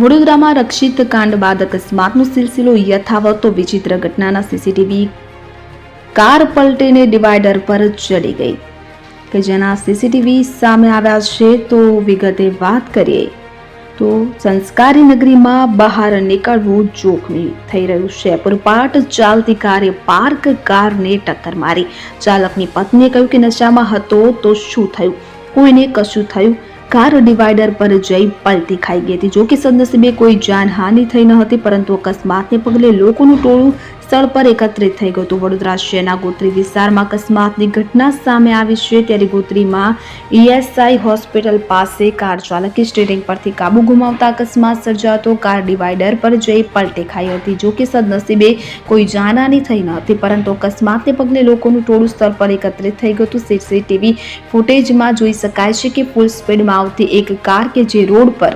વડોદરામાં રક્ષિત કાંડ બાદ અકસ્માતનો સિલસિલો યથાવત વિચિત્ર ઘટનાના સીસીટીવી કાર પલટીને ડિવાઈડર પર ચડી ગઈ કે જેના સીસીટીવી સામે આવ્યા છે તો વિગતે વાત કરીએ તો સંસ્કારી નગરીમાં બહાર નીકળવું જોખમી થઈ રહ્યું છે. પૂરપાટ ચાલતી કારે પાર્ક કારને ટક્કર મારી. ચાલકની પત્નીએ કહ્યું કે નશામાં હતો તો શું થયું? કોઈને કશું થયું? કાર ડિવાઈડર પર જઈ પલટી ખાઈ ગઈ હતી. જોકે સદનસીબે કોઈ જાનહાનિ થઈ ન હતી, પરંતુ અકસ્માતને પગલે લોકોનું ટોળું સ્થળ પર એકત્રિત થઈ ગયું વડોદરા શહેરના ગોત્રી વિસ્તારમાં અકસ્માતની ઘટના સામે આવી છે ત્યારે ગોત્રીમાં ઈએસઆઈ હોસ્પિટલ પાસે કાર ચાલકે સ્ટેરિંગ પરથી કાબુ ગુમાવતા અકસ્માત સર્જાતો. કાર ડિવાઈડર પર જઈ પલટી ખાઈ હતી જોકે સદનસીબે કોઈ જાનહાની થઈ ન હતી, પરંતુ અકસ્માતને પગલે લોકોનું ટોળું સ્થળ પર એકત્રિત થઈ ગયું હતું. સીસીટીવી ફૂટેજમાં જોઈ શકાય છે કે ફૂલ સ્પીડમાં આવતી એક કાર કે જે રોડ પર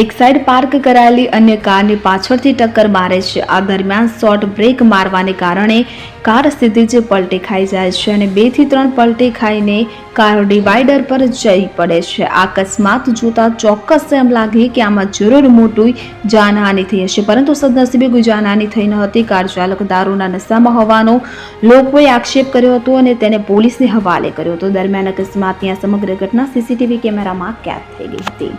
એક સાઈડ પાર્ક કરાયેલી અન્ય કારની પાછળથી ટક્કર મારે છે. આ દરમિયાન શોર્ટ બ્રેક મારવાને કારણે કાર સીધી જ પલટી ખાઈ જાય છે અને બેથી ત્રણ પલટી ખાઈને કાર ડિવાઈડર પર જઈ પડે છે. આ અકસ્માત જોતા ચોક્કસ એમ લાગે કે આમાં જરૂર મોટું જાનહાની થઈ હશે. પરંતુ સદનસીબે કોઈ જાનહાની થઈ ન હતી. કાર ચાલક દારૂના નશામાં હોવાનો લોકોએ આક્ષેપ કર્યો હતો અને તેને પોલીસને હવાલે કર્યો હતો. દરમિયાન અકસ્માતની આ સમગ્ર ઘટના સીસીટીવી કેમેરામાં કેદ થઈ ગઈ હતી.